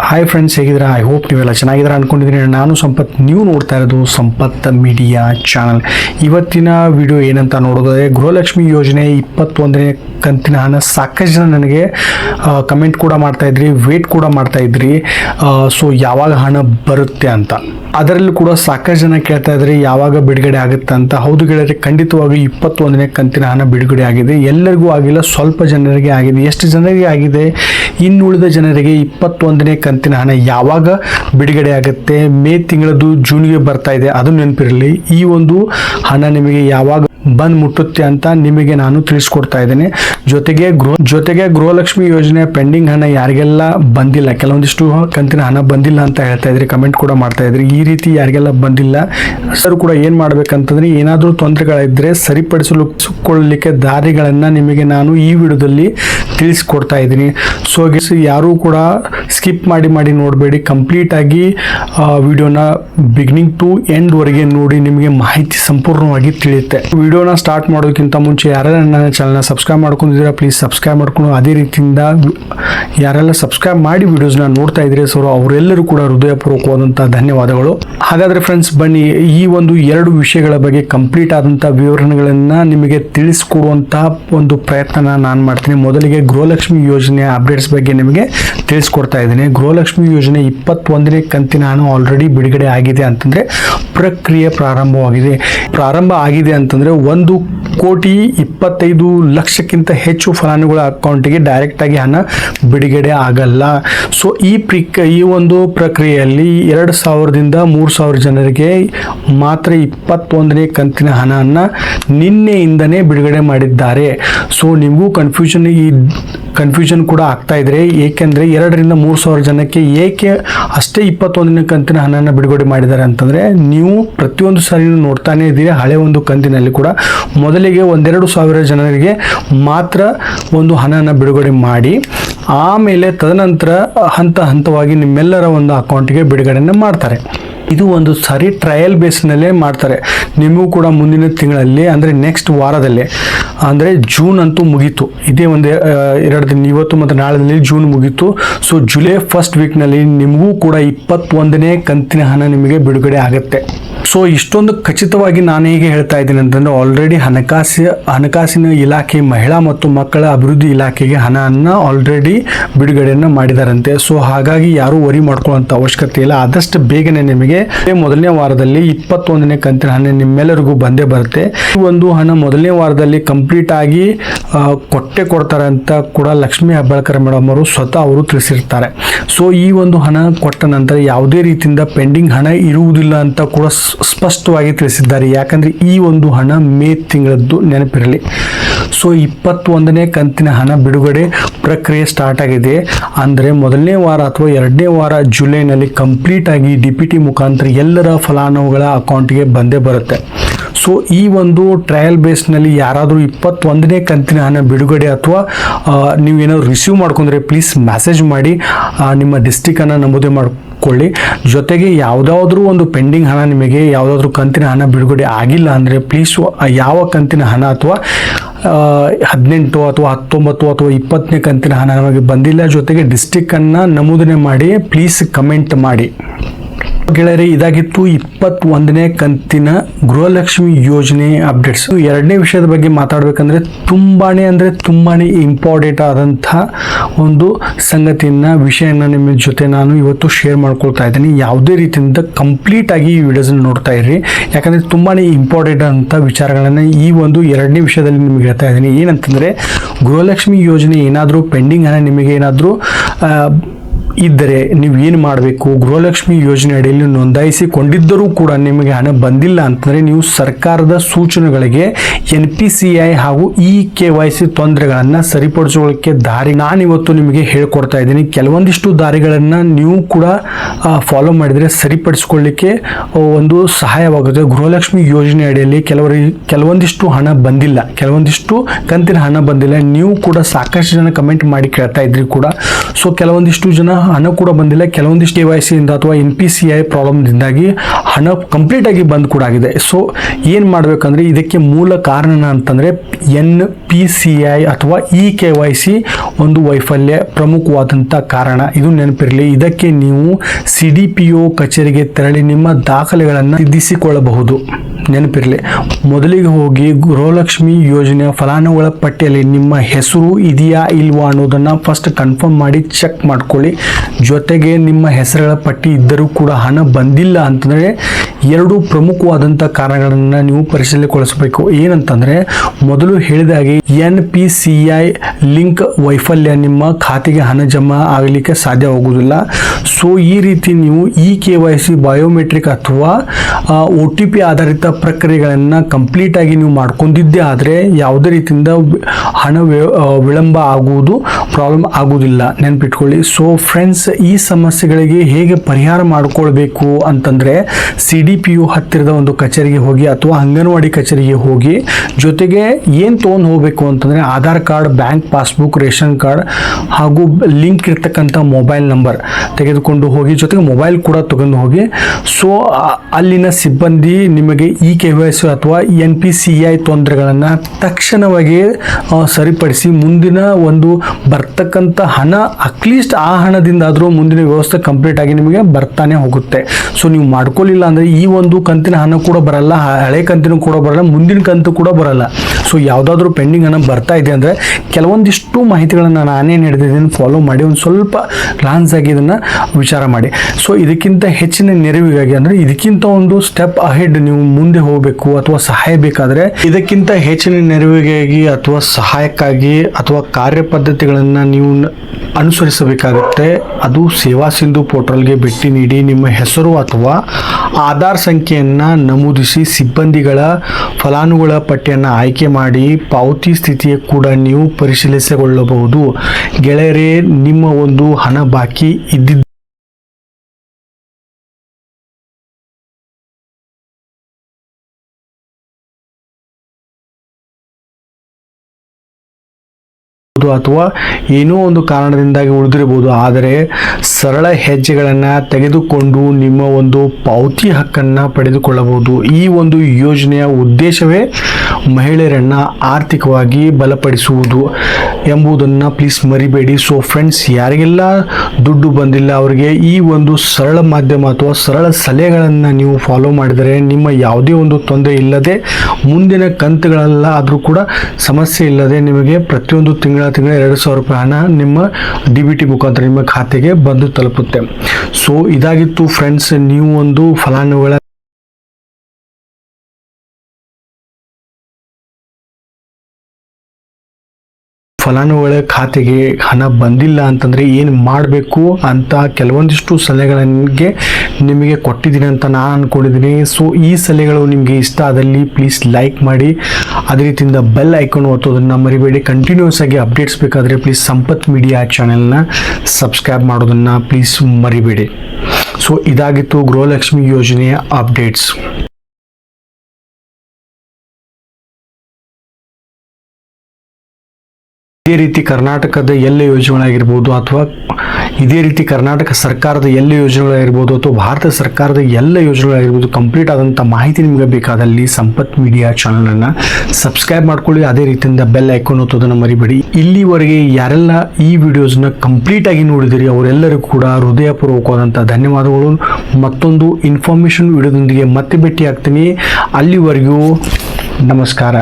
Hi friends ಹೇಗಿದ್ದೀರಾ? I hope ನೀವೆಲ್ಲ ಚೆನ್ನಾಗಿದ್ದೀರಾ ಅನ್ಕೊಂಡಿದ್ದೀನಿ. ನಾನು ಸಂಪತ್. ನೀವು ನೋಡ್ತಾ ಇರೋದು ಸಂಪತ್ ಮೀಡಿಯಾ ಚಾನಲ್ ಇವತ್ತಿನ ವಿಡಿಯೋ ಏನಂತ ನೋಡೋದಾದ್ರೆ, ಗೃಹಲಕ್ಷ್ಮಿ ಯೋಜನೆ ಇಪ್ಪತ್ತೊಂದನೇ ಕಂತಿನ ಹಣ. ಸಾಕಷ್ಟು ಜನ ನನಗೆ ಕಮೆಂಟ್ ಕೂಡ ಮಾಡ್ತಾ ಇದ್ರಿ ವೇಟ್ ಕೂಡ ಮಾಡ್ತಾ ಇದ್ರಿ. ಸೊ ಯಾವಾಗ ಹಣ ಬರುತ್ತೆ ಅಂತ. ಅದರಲ್ಲೂ ಕೂಡ ಸಾಕಷ್ಟು ಜನ ಕೇಳ್ತಾ ಇದ್ರಿ, ಯಾವಾಗ ಬಿಡುಗಡೆ ಆಗುತ್ತೆ ಅಂತ. ಹೌದು ಕೇಳಿದ್ರೆ ಖಂಡಿತವಾಗಿ ಇಪ್ಪತ್ತೊಂದನೇ ಕಂತಿನ ಹಣ ಬಿಡುಗಡೆ ಆಗಿದೆ. ಎಲ್ಲರಿಗೂ ಆಗಿಲ್ಲ, ಸ್ವಲ್ಪ ಜನರಿಗೆ ಆಗಿದೆ. ಎಷ್ಟು ಜನರಿಗೆ ಆಗಿದೆ? ಇನ್ನುಳಿದ ಜನರಿಗೆ ಇಪ್ಪತ್ತೊಂದನೇ ಕಂತಿನ ಹಣ ಯಾವಾಗ ಬಿಡುಗಡೆ ಆಗುತ್ತೆ? ಮೇ ತಿಂಗಳದ್ದು ಜೂನ್ಗೆ ಬರ್ತಾ ಇದೆ. ಅದು ನೆನಪಿರಲಿ. ಈ ಒಂದು ಹಣ ನಿಮಗೆ ಯಾವಾಗ ಬಂದ್ ಮುಟ್ಟುತ್ತೆ ಅಂತ ನಿಮಗೆ ನಾನು ತಿಳಿಸ್ಕೊಡ್ತಾ ಇದ್ದೇನೆ. ಜೊತೆಗೆ ಗೃಹ, ಜೊತೆಗೆ ಗೃಹಲಕ್ಷ್ಮಿ ಯೋಜನೆ ಪೆಂಡಿಂಗ್ ಹಣ ಯಾರಿಗೆಲ್ಲ ಬಂದಿಲ್ಲ, ಕೆಲವೊಂದಿಷ್ಟು ಕಂತಿನ ಹಣ ಬಂದಿಲ್ಲ ಅಂತ ಹೇಳ್ತಾ ಇದ್ರಿ, ಕಮೆಂಟ್ ಕೂಡ ಮಾಡ್ತಾ ಇದ್ರಿ. ಈ ರೀತಿ ಯಾರಿಗೆಲ್ಲ ಬಂದಿಲ್ಲ, ಸರ್ ಕೂಡ ಏನ್ ಮಾಡ್ಬೇಕಂತಂದ್ರೆ, ಏನಾದರೂ ತೊಂದರೆಗಳಿದ್ರೆ ಸರಿಪಡಿಸಲು ಕೊಳ್ಳಲಿಕ್ಕೆ ದಾರಿಗಳನ್ನ ನಿಮಗೆ ನಾನು ಈ ವಿಡಿಯೋದಲ್ಲಿ ತಿಳಿಸ್ಕೊಡ್ತಾ ಇದ್ದೀನಿ. ಸೊ ಯಾರು ಕೂಡ ಸ್ಕಿಪ್ ಮಾಡಿ ಮಾಡಿ ನೋಡಬೇಡಿ. ಕಂಪ್ಲೀಟ್ ಆಗಿ ವಿಡಿಯೋನ ಬಿಗಿನಿಂಗ್ ಟು ಎಂಡ್ ವರೆಗೆ ನೋಡಿ ನಿಮಗೆ ಮಾಹಿತಿ ಸಂಪೂರ್ಣವಾಗಿ ತಿಳಿಯುತ್ತೆ. ವಿಡಿಯೋನ ಸ್ಟಾರ್ಟ್ ಮಾಡೋದಕ್ಕಿಂತ ಮುಂಚೆ ಯಾರೆಲ್ಲ ನನ್ನ ಚಾನಲ್ನ ಸಬ್ಸ್ಕ್ರೈಬ್ ಮಾಡ್ಕೊಂಡಿದ್ದೀರಾ ಪ್ಲೀಸ್ ಸಬ್ಸ್ಕ್ರೈಬ್ ಮಾಡ್ಕೊಂಡು. ಅದೇ ರೀತಿಯಿಂದ ಯಾರೆಲ್ಲ ಸಬ್ಸ್ಕ್ರೈಬ್ ಮಾಡಿ ವಿಡಿಯೋಸ್ನ ನೋಡ್ತಾ ಇದ್ದೀರಿ ಸೊ ಅವರೆಲ್ಲರೂ ಕೂಡ ಹೃದಯಪೂರ್ವಕವಾದಂಥ ಧನ್ಯವಾದಗಳು. ಹಾಗಾದರೆ ಫ್ರೆಂಡ್ಸ್ ಬನ್ನಿ, ಈ ಒಂದು ಎರಡು ವಿಷಯಗಳ ಬಗ್ಗೆ ಕಂಪ್ಲೀಟ್ ಆದಂಥ ವಿವರಣೆಗಳನ್ನು ನಿಮಗೆ ತಿಳಿಸ್ಕೊಡುವಂಥ ಒಂದು ಪ್ರಯತ್ನ ನಾನು ಮಾಡ್ತೀನಿ. ಮೊದಲಿಗೆ ಗೃಹಲಕ್ಷ್ಮಿ ಯೋಜನೆಯ ಅಪ್ಡೇಟ್ಸ್ ಬಗ್ಗೆ ನಿಮಗೆ ತಿಳಿಸ್ಕೊಡ್ತಾ ಇದ್ದೀನಿ. ಗೃಹಲಕ್ಷ್ಮಿ ಯೋಜನೆ ಇಪ್ಪತ್ತೊಂದನೇ ಕಂತಿನ ಹಣ ಆಲ್ರೆಡಿ ಬಿಡುಗಡೆ ಆಗಿದೆ ಅಂತಂದರೆ ಪ್ರಕ್ರಿಯೆ ಪ್ರಾರಂಭವಾಗಿದೆ. ಪ್ರಾರಂಭ ಆಗಿದೆ ಅಂತಂದರೆ ಒಂದು ಕೋಟಿ ಇಪ್ಪತ್ತೈದು ಲಕ್ಷಕ್ಕಿಂತ ಹೆಚ್ಚು ಫಲಾನುಗಳ ಅಕೌಂಟಿಗೆ ಡೈರೆಕ್ಟಾಗಿ ಹಣ ಬಿಡುಗಡೆ ಆಗಲ್ಲ. ಸೊ ಈ ಪ್ರಿಕ್, ಈ ಒಂದು ಪ್ರಕ್ರಿಯೆಯಲ್ಲಿ ಎರಡು ಸಾವಿರದಿಂದ ಮೂರು ಸಾವಿರ ಜನರಿಗೆ ಮಾತ್ರ ಇಪ್ಪತ್ತೊಂದನೇ ಕಂತಿನ ಹಣವನ್ನು ನಿನ್ನೆಯಿಂದನೇ ಬಿಡುಗಡೆ ಮಾಡಿದ್ದಾರೆ. ಸೊ ನಿಮಗೂ ಕನ್ಫ್ಯೂಷನ್ ಈ ಕನ್ಫ್ಯೂಷನ್ ಕೂಡ ಆಗ್ತಾ ಇದ್ರೆ, ಏಕೆಂದ್ರೆ ಎರಡರಿಂದ ಮೂರು ಸಾವಿರ ಜನಕ್ಕೆ ಏಕೆ ಅಷ್ಟೇ ಇಪ್ಪತ್ತೊಂದಿನ ಕಂತಿನ ಹಣನ ಬಿಡುಗಡೆ ಮಾಡಿದ್ದಾರೆ ಅಂತಂದ್ರೆ, ನೀವು ಪ್ರತಿಯೊಂದು ಸಾರಿ ನೋಡ್ತಾನೆ ಇದ್ದೀರಿ, ಹಳೆ ಒಂದು ಕಂತಿನಲ್ಲಿ ಕೂಡ. ಮೊದಲಿಗೆ ಒಂದೆರಡು ಸಾವಿರ ಜನರಿಗೆ ಮಾತ್ರ ಒಂದು ಹಣನ ಬಿಡುಗಡೆ ಮಾಡಿ, ಆಮೇಲೆ ತದನಂತರ ಹಂತ ಹಂತವಾಗಿ ನಿಮ್ಮೆಲ್ಲರ ಒಂದು ಅಕೌಂಟ್ಗೆ ಬಿಡುಗಡೆಯನ್ನು ಮಾಡ್ತಾರೆ. ಇದು ಒಂದು ಸಾರಿ ಟ್ರಯಲ್ ಬೇಸ್ನಲ್ಲೇ ಮಾಡ್ತಾರೆ. ನಿಮಗೂ ಕೂಡ ಮುಂದಿನ ತಿಂಗಳಲ್ಲಿ, ಅಂದರೆ ನೆಕ್ಸ್ಟ್ ವಾರದಲ್ಲಿ, ಅಂದರೆ ಜೂನ್ ಅಂತೂ ಮುಗೀತು. ಇದೇ ಒಂದು ಎರಡು ದಿನ, ಇವತ್ತು ಮತ್ತು ನಾಳೆದಲ್ಲಿ ಜೂನ್ ಮುಗೀತು. ಸೊ ಜುಲೈ ಫಸ್ಟ್ ವೀಕ್ನಲ್ಲಿ ನಿಮಗೂ ಕೂಡ ಇಪ್ಪತ್ತೊಂದನೇ ಕಂತಿನ ಹಣ ನಿಮಗೆ ಬಿಡುಗಡೆ ಆಗುತ್ತೆ. ಸೊ ಇಷ್ಟೊಂದು ಖಚಿತವಾಗಿ ನಾನು ಹೇಗೆ ಹೇಳ್ತಾ ಇದ್ದೀನಿ ಅಂತಂದರೆ ಆಲ್ರೆಡಿ ಹಣಕಾಸು, ಹಣಕಾಸಿನ ಇಲಾಖೆ ಮಹಿಳಾ ಮತ್ತು ಮಕ್ಕಳ ಅಭಿವೃದ್ಧಿ ಇಲಾಖೆಗೆ ಹಣವನ್ನು ಆಲ್ರೆಡಿ ಬಿಡುಗಡೆಯನ್ನು ಮಾಡಿದಾರಂತೆ. ಸೊ ಹಾಗಾಗಿ ಯಾರೂ ವರಿ ಮಾಡ್ಕೊಳ್ಳೋಂಥ ಅವಶ್ಯಕತೆ ಇಲ್ಲ. ಆದಷ್ಟು ಬೇಗನೆ ನಿಮಗೆ ಮೊದಲನೇ ವಾರದಲ್ಲಿ ಇಪ್ಪತ್ತೊಂದನೇ ಕಂತಿನ ಹಣ ನಿಮ್ಮೆಲ್ಲರಿಗೂ ಬಂದೇ ಬರುತ್ತೆ. ಈ ಒಂದು ಹಣ ಮೊದಲನೇ ವಾರದಲ್ಲಿ ಕಂಪ್ಲೀಟ್ ಆಗಿ ಕೊಟ್ಟೆ ಕೊಡ್ತಾರೆ ಅಂತ ಕೂಡ ಲಕ್ಷ್ಮೀ ಹೆಬ್ಬಾಳ್ಕರ್ ಮೇಡಮ್ ಅವರು ಸ್ವತಃ ಅವರು ತಿಳಿಸಿರ್ತಾರೆ. ಸೊ ಈ ಒಂದು ಹಣ ಕೊಟ್ಟ ನಂತರ ಯಾವುದೇ ರೀತಿಯಿಂದ ಪೆಂಡಿಂಗ್ ಹಣ ಇರುವುದಿಲ್ಲ ಅಂತ ಕೂಡ ಸ್ಪಷ್ಟವಾಗಿ ತಿಳಿಸಿದ್ದಾರೆ. ಯಾಕಂದರೆ ಈ ಒಂದು ಹಣ ಮೇ ತಿಂಗಳದ್ದು ನೆನಪಿರಲಿ. ಸೊ, ಇಪ್ಪತ್ತೊಂದನೇ ಕಂತಿನ ಹಣ ಬಿಡುಗಡೆ ಪ್ರಕ್ರಿಯೆ ಸ್ಟಾರ್ಟ್ ಆಗಿದೆ. ಅಂದರೆ ಮೊದಲನೇ ವಾರ ಅಥವಾ ಎರಡನೇ ವಾರ ಜುಲೈನಲ್ಲಿ ಕಂಪ್ಲೀಟ್ ಆಗಿ ಡಿ ಪಿ ಟಿ ಮುಖಾಂತರ ಎಲ್ಲರ ಫಲಾನುಭವಿಗಳ ಅಕೌಂಟ್ಗೆ ಬಂದೇ ಬರುತ್ತೆ. ಸೊ, ಈ ಒಂದು ಟ್ರಯಲ್ ಬೇಸ್ನಲ್ಲಿ ಯಾರಾದರೂ ಇಪ್ಪತ್ತೊಂದನೇ ಕಂತಿನ ಹಣ ಬಿಡುಗಡೆ ಅಥವಾ ನೀವು ಏನಾದ್ರು ರಿಸೀವ್ ಮಾಡ್ಕೊಂಡ್ರೆ ಪ್ಲೀಸ್ ಮೆಸೇಜ್ ಮಾಡಿ ನಿಮ್ಮ ಡಿಸ್ಟಿಕನ್ನು ನಮೂದೆ ಮಾಡ್ಕೊಳ್ಳಿ ಜೊತೆಗೆ ಯಾವುದಾದ್ರೂ ಒಂದು ಪೆಂಡಿಂಗ್ ಹಣ ನಿಮಗೆ, ಯಾವುದಾದ್ರೂ ಕಂತಿನ ಹಣ ಬಿಡುಗಡೆ ಆಗಿಲ್ಲ ಅಂದರೆ ಪ್ಲೀಸ್ ಯಾವ ಕಂತಿನ ಹಣ ಅಥವಾ ಹದಿನೆಂಟು ಅಥವಾ ಹತ್ತೊಂಬತ್ತು ಅಥವಾ ಇಪ್ಪತ್ತನೇ ಕಂತಿನ ಹಣ ನಮಗೆ ಬಂದಿಲ್ಲ. ಜೊತೆಗೆ ಡಿಸ್ಟಿಕ್ಕನ್ನು ನಮೂದನೆ ಮಾಡಿ ಪ್ಲೀಸ್ ಕಮೆಂಟ್ ಮಾಡಿ. ಗೆಳೆಯರೆ, ಇದಾಗಿತ್ತು ಇಪ್ಪತ್ತೊಂದನೇ ಕಂತಿನ ಗೃಹಲಕ್ಷ್ಮಿ ಯೋಜನೆ ಅಪ್ಡೇಟ್ಸ್. ಎರಡನೇ ವಿಷಯದ ಬಗ್ಗೆ ಮಾತಾಡಬೇಕಂದ್ರೆ ತುಂಬಾನೇ ಅಂದ್ರೆ ತುಂಬಾನೇ ಇಂಪಾರ್ಟೆಂಟ್ ಆದಂತಹ ಒಂದು ಸಂಗತಿಯನ್ನ ವಿಷಯನ ನಿಮ್ಮ ಜೊತೆ ನಾನು ಇವತ್ತು ಶೇರ್ ಮಾಡ್ಕೊಳ್ತಾ ಇದ್ದೀನಿ. ಯಾವುದೇ ರೀತಿಯಿಂದ ಕಂಪ್ಲೀಟ್ ಆಗಿ ಈ ವಿಡಿಯೋಸ್ ನೋಡ್ತಾ ಇರ್ರಿ. ಯಾಕಂದ್ರೆ ತುಂಬಾನೇ ಇಂಪಾರ್ಟೆಂಟ್ ಅಂತ ವಿಚಾರಗಳನ್ನ ಈ ಒಂದು ಎರಡನೇ ವಿಷಯದಲ್ಲಿ ನಿಮಗೆ ಹೇಳ್ತಾ ಇದ್ದೀನಿ. ಏನಂತಂದ್ರೆ ಗೃಹಲಕ್ಷ್ಮಿ ಯೋಜನೆ ಏನಾದರೂ ಪೆಂಡಿಂಗ್ ಹಣ ನಿಮಗೆ ಏನಾದರೂ ಇದ್ದರೆ ನೀವು ಏನು ಮಾಡಬೇಕು? ಗೃಹಲಕ್ಷ್ಮಿ ಯೋಜನೆ ಅಡಿಯಲ್ಲಿ ನೋಂದಾಯಿಸಿಕೊಂಡಿದ್ದರೂ ಕೂಡ ನಿಮಗೆ ಹಣ ಬಂದಿಲ್ಲ ಅಂತಂದರೆ ನೀವು ಸರ್ಕಾರದ ಸೂಚನೆಗಳಿಗೆ ಎನ್ ಪಿ ಸಿ ಐ ಹಾಗೂ ಇ ಕೆ ವೈ ಸಿ ತೊಂದರೆಗಳನ್ನು ಸರಿಪಡಿಸೋಕ್ಕೆ ದಾರಿ ನಾನಿವತ್ತು ನಿಮಗೆ ಹೇಳ್ಕೊಡ್ತಾ ಇದ್ದೀನಿ. ಕೆಲವೊಂದಿಷ್ಟು ದಾರಿಗಳನ್ನು ನೀವು ಕೂಡ ಫಾಲೋ ಮಾಡಿದರೆ ಸರಿಪಡಿಸ್ಕೊಳ್ಳಿಕ್ಕೆ ಒಂದು ಸಹಾಯವಾಗುತ್ತೆ. ಗೃಹಲಕ್ಷ್ಮಿ ಯೋಜನೆ ಅಡಿಯಲ್ಲಿ ಕೆಲವರು, ಕೆಲವೊಂದಿಷ್ಟು ಹಣ ಬಂದಿಲ್ಲ. ಕೆಲವೊಂದಿಷ್ಟು ಕಂತಿನ ಹಣ ಬಂದಿಲ್ಲ. ನೀವು ಕೂಡ ಸಾಕಷ್ಟು ಜನ ಕಮೆಂಟ್ ಮಾಡಿ ಕೇಳ್ತಾ ಇದ್ರಿ ಕೂಡ. ಸೊ ಕೆಲವೊಂದಿಷ್ಟು ಜನ ಹಣ ಕೂಡ ಬಂದಿಲ್ಲ. ಕೆಲವೊಂದಿಷ್ಟು ಕೆ ವೈ ಸಿಯಿಂದ ಅಥವಾ ಎನ್ ಪಿ ಸಿ ಐ ಪ್ರಾಬ್ಲಮ್ದಿಂದಾಗಿ ಹಣ ಕಂಪ್ಲೀಟ್ ಆಗಿ ಬಂದ್ ಕೂಡ ಆಗಿದೆ. ಸೊ ಏನು ಮಾಡಬೇಕಂದ್ರೆ ಇದಕ್ಕೆ ಮೂಲ ಕಾರಣ ಅಂತಂದರೆ ಎನ್ ಪಿ ಸಿ ಐ ಅಥವಾ ಇ ಕೆ ವೈ ಸಿ ಒಂದು ವೈಫಲ್ಯ ಪ್ರಮುಖವಾದಂಥ ಕಾರಣ. ಇದು ನೆನಪಿರಲಿ. ಇದಕ್ಕೆ ನೀವು ಸಿ ಡಿ ಪಿ ಒ ಕಚೇರಿಗೆ ತೆರಳಿ ನಿಮ್ಮ ದಾಖಲೆಗಳನ್ನು ಸಿದ್ಧಿಸಿಕೊಳ್ಳಬಹುದು ನೆನಪಿರಲಿ. ಮೊದಲಿಗೆ ಹೋಗಿ ಗೃಹಲಕ್ಷ್ಮಿ ಯೋಜನೆಯ ಫಲಾನುಭವಿಗಳ ಪಟ್ಟಿಯಲ್ಲಿ ನಿಮ್ಮ ಹೆಸರು ಇದೆಯಾ ಇಲ್ವಾ ಅನ್ನೋದನ್ನು ಫಸ್ಟ್ ಕನ್ಫರ್ಮ್ ಮಾಡಿ ಚೆಕ್ ಮಾಡ್ಕೊಳ್ಳಿ. ಜೊತೆಗೆ ನಿಮ್ಮ ಹೆಸರುಗಳ ಪಟ್ಟಿ ಇದ್ದರೂ ಕೂಡ ಹಣ ಬಂದಿಲ್ಲ ಅಂತಂದರೆ ಎರಡು ಪ್ರಮುಖವಾದಂಥ ಕಾರಣಗಳನ್ನು ನೀವು ಪರಿಶೀಲನೆಗೊಳಿಸಬೇಕು ಏನಂತಂದರೆ ಮೊದಲು ಹೇಳಿದ ಹಾಗೆ N P C I link ವೈಫಲ್ಯ ನಿಮ್ಮ ಖಾತೆಗೆ ಹಣ ಜಮಾ ಆಗಲಿಕ್ಕೆ ಸಾಧ್ಯವಾಗುವುದಿಲ್ಲ ಸೊ ಈ ರೀತಿ ನೀವು E K Y C biometric ಅಥವಾ ಒ ಟಿ ಪಿ ಆಧಾರಿತ ಪ್ರಕ್ರಿಯೆಗಳನ್ನು ಕಂಪ್ಲೀಟಾಗಿ ನೀವು ಮಾಡ್ಕೊಂಡಿದ್ದೇ ಆದರೆ ಯಾವುದೇ ರೀತಿಯಿಂದ ಹಣ ವಿಳಂಬ ಆಗುವುದು ಪ್ರಾಬ್ಲಮ್ ಆಗುವುದಿಲ್ಲ. ನೆನಪಿಟ್ಕೊಳ್ಳಿ. ಸೊ ಫ್ರೆಂಡ್ಸ್ ಈ ಸಮಸ್ಯೆಗಳಿಗೆ ಹೇಗೆ ಪರಿಹಾರ ಮಾಡಿಕೊಳ್ಬೇಕು ಅಂತಂದರೆ ಸಿ ಡಿ ಪಿ ಯು ಹತ್ತಿರದ ಒಂದು ಕಚೇರಿಗೆ ಹೋಗಿ ಅಥವಾ ಅಂಗನವಾಡಿ ಕಚೇರಿಗೆ ಹೋಗಿ ಜೊತೆಗೆ ಏನು ತೊಗೊಂಡು ಹೋಗಬೇಕು ಅಂತಂದರೆ Aadhaar card, bank passbook, ration card ಹಾಗೂ ಲಿಂಕ್ ಇರ್ತಕ್ಕಂಥ ಮೊಬೈಲ್ ನಂಬರ್ ತೆಗೆದುಕೊಂಡು ಹೋಗಿ ಜೊತೆಗೆ ಮೊಬೈಲ್ ಕೂಡ ತಗೊಂಡು ಹೋಗಿ. ಸೊ ಅಲ್ಲಿನ ಸಿಬ್ಬಂದಿ ನಿಮಗೆ ಇ ಕೆ ವೈ ಸಿ ಅಥವಾ ಎನ್ ಪಿ ಸಿ ಐ ತೊಂದರೆಗಳನ್ನು ತಕ್ಷಣವಾಗಿ ಸರಿಪಡಿಸಿ ಮುಂದಿನ ಒಂದು ಬರ್ತಕ್ಕಂಥ ಹಣ ಅಟ್ಲೀಸ್ಟ್ ಆ ಹಣದಿಂದಾದರೂ ಮುಂದಿನ ವ್ಯವಸ್ಥೆ ಕಂಪ್ಲೀಟ್ ಆಗಿ ನಿಮಗೆ ಬರ್ತಾನೆ ಹೋಗುತ್ತೆ. ಸೊ ನೀವು ಮಾಡ್ಕೊಳ್ಳಿಲ್ಲ ಅಂದರೆ ಈ ಒಂದು ಕಂತಿನ ಹಣ ಕೂಡ ಬರಲ್ಲ ಹಳೆ ಕಂತಿನ ಕೂಡ ಬರಲ್ಲ, ಮುಂದಿನ ಕಂತು ಕೂಡ ಬರಲ್ಲ. ಸೊ ಯಾವುದಾದ್ರೂ ಪೆಂಡಿಂಗ್ ಹಣ ಬರ್ತಾ ಇದೆ ಅಂದರೆ ಕೆಲವೊಂದಿಷ್ಟು ಮಾಹಿತಿಗಳನ್ನು ನಾನೇನು ಹಿಡಿದಿದ್ದೀನಿ ಫಾಲೋ ಮಾಡಿ, ಒಂದು ಸ್ವಲ್ಪ ಗ್ಲಾನ್ಸ್ ಆಗಿ ಇದನ್ನು ವಿಚಾರ ಮಾಡಿ. ಸೊ ಇದಕ್ಕಿಂತ ಹೆಚ್ಚಿನ ನೆರವಿಗಾಗಿ ಅಂದರೆ ಇದಕ್ಕಿಂತ ಒಂದು ಸ್ಟೆಪ್ ಅಹೆಡ್ ನೀವು ಮುಂದೆ ಹೋಗಬೇಕು ಅಥವಾ ಸಹಾಯ ಬೇಕಾದರೆ ಇದಕ್ಕಿಂತ ಹೆಚ್ಚಿನ ನೆರವಿಗಾಗಿ ಅಥವಾ ಸಹಾಯಕ್ಕಾಗಿ ಅಥವಾ ಕಾರ್ಯಪದ್ಧತಿಗಳನ್ನು ನೀವು ಅನುಸರಿಸಬೇಕಾಗುತ್ತೆ. ಅದು ಸೇವಾ ಸಿಂಧು ಪೋರ್ಟಲ್ಗೆ ಭೇಟಿ ನೀಡಿ ನಿಮ್ಮ ಹೆಸರು ಅಥವಾ ಆಧಾರ್ ಸಂಖ್ಯೆಯನ್ನು ನಮೂದಿಸಿ ಸಿಬ್ಬಂದಿಗಳ ಫಲಾನುಗಳ ಪಟ್ಟಿಯನ್ನು ಆಯ್ಕೆ ಮಾಡಿ ಪಾವತಿ ಸ್ಥಿತಿಯ ಕೂಡ ನೀವು ಪರಿಶೀಲಿಸಿಕೊಳ್ಳಬಹುದು ಗೆಳೆಯರೇ, ನಿಮ್ಮ ಒಂದು ಹಣ ಬಾಕಿ ಇದ್ದಿದ್ದ ಅಥವಾ ಏನೋ ಒಂದು ಕಾರಣದಿಂದಾಗಿ ಉಳಿದಿರಬಹುದು. ಆದರೆ ಸರಳ ಹೆಜ್ಜೆಗಳನ್ನು ತೆಗೆದುಕೊಂಡು ನಿಮ್ಮ ಒಂದು ಪಾವತಿ ಹಕ್ಕನ್ನು ಪಡೆದುಕೊಳ್ಳಬಹುದು. ಈ ಒಂದು ಯೋಜನೆಯ ಉದ್ದೇಶವೇ ಮಹಿಳೆಯರನ್ನು ಆರ್ಥಿಕವಾಗಿ ಬಲಪಡಿಸುವುದು ಎಂಬುದನ್ನು ಪ್ಲೀಸ್ ಮರಿಬೇಡಿ. ಸೊ ಫ್ರೆಂಡ್ಸ್ ಯಾರಿಗೆಲ್ಲ ದುಡ್ಡು ಬಂದಿಲ್ಲ, ಅವರಿಗೆ ಈ ಒಂದು ಸರಳ ಮಾಧ್ಯಮ ಅಥವಾ ಸರಳ ಸಲಹೆಗಳನ್ನು ನೀವು ಫಾಲೋ ಮಾಡಿದರೆ ನಿಮ್ಮ ಯಾವುದೇ ಒಂದು ತೊಂದರೆ ಇಲ್ಲದೆ ಮುಂದಿನ ಕಂತುಗಳೆಲ್ಲ ಆದರೂ ಕೂಡ ಸಮಸ್ಯೆ ಇಲ್ಲದೆ ನಿಮಗೆ ಪ್ರತಿಯೊಂದು ತಿಂಗಳ ತಿಂಗಳ ಎರಡು ಸಾವಿರ ರೂಪಾಯಿ ಹಣ ನಿಮ್ಮ ಡಿ ಬಿ ಟಿ ಮುಖಾಂತರ ನಿಮ್ಮ ಖಾತೆಗೆ ಬಂದು ತಲುಪುತ್ತೆ. ಸೊ ಇದಾಗಿತ್ತು ಫ್ರೆಂಡ್ಸ್ ನೀವು ಒಂದು ಫಲಾನುಭವಿಗಳ ಫಲಾನುಭವಿಗಳ ಖಾತೆಗೆ ಹಣ ಬಂದಿಲ್ಲ ಅಂತಂದರೆ ಏನು ಮಾಡಬೇಕು ಅಂತ ಕೆಲವೊಂದಿಷ್ಟು ಸಲಹೆಗಳಿಗೆ ನಿಮಗೆ ಕೊಟ್ಟಿದ್ದೀನಿ ಅಂತ ನಾನು ಅಂದ್ಕೊಂಡಿದ್ದೀನಿ ಸೊ ಈ ಸಲಹೆಗಳು ನಿಮಗೆ ಇಷ್ಟ ಆದಲ್ಲಿ ಪ್ಲೀಸ್ ಲೈಕ್ ಮಾಡಿ. ಅದೇ ರೀತಿಯಿಂದ ಬೆಲ್ ಐಕಾನ್ ಒತ್ತೋದನ್ನು ಮರಿಬೇಡಿ. ಕಂಟಿನ್ಯೂಸ್ ಆಗಿ ಅಪ್ಡೇಟ್ಸ್ ಬೇಕಾದರೆ ಪ್ಲೀಸ್ ಸಂಪತ್ ಮೀಡಿಯಾ ಚಾನೆಲ್ನ ಸಬ್ಸ್ಕ್ರೈಬ್ ಮಾಡೋದನ್ನು ಪ್ಲೀಸ್ ಮರಿಬೇಡಿ. ಸೊ ಇದಾಗಿತ್ತು ಗೃಹಲಕ್ಷ್ಮಿ ಯೋಜನೆಯ ಅಪ್ಡೇಟ್ಸ್ ಇದೇ ರೀತಿ ಕರ್ನಾಟಕದ ಎಲ್ಲ ಯೋಜನೆಗಳಾಗಿರ್ಬೋದು ಅಥವಾ ಇದೇ ರೀತಿ ಕರ್ನಾಟಕ ಸರ್ಕಾರದ ಎಲ್ಲ ಯೋಜನೆಗಳಾಗಿರ್ಬೋದು ಅಥವಾ ಭಾರತ ಸರ್ಕಾರದ ಎಲ್ಲ ಯೋಜನೆಗಳಾಗಿರ್ಬೋದು ಕಂಪ್ಲೀಟ್ ಆದಂಥ ಮಾಹಿತಿ ನಿಮಗೆ ಬೇಕಾದಲ್ಲಿ ಸಂಪತ್ ಮೀಡಿಯಾ ಚಾನಲನ್ನು ಸಬ್ಸ್ಕ್ರೈಬ್ ಮಾಡ್ಕೊಳ್ಳಿ. ಅದೇ ರೀತಿಯಿಂದ ಬೆಲ್ ಐಕಾನ್ ಒತ್ತೋದನ್ನು ಮರಿಬೇಡಿ. ಇಲ್ಲಿವರೆಗೆ ಯಾರೆಲ್ಲ ಈ ವಿಡಿಯೋಸ್ನ ಕಂಪ್ಲೀಟ್ ಆಗಿ ನೋಡಿದಿರಿ, ಅವರೆಲ್ಲರಿಗೂ ಕೂಡ ಹೃದಯಪೂರ್ವಕವಾದಂಥ ಧನ್ಯವಾದಗಳು. ಮತ್ತೊಂದು ಇನ್ಫಾರ್ಮೇಷನ್ ವಿಡಿಯೋದೊಂದಿಗೆ ಮತ್ತೆ ಭೇಟಿ ಆಗ್ತೀನಿ ಅಲ್ಲಿವರೆಗೂ ನಮಸ್ಕಾರ.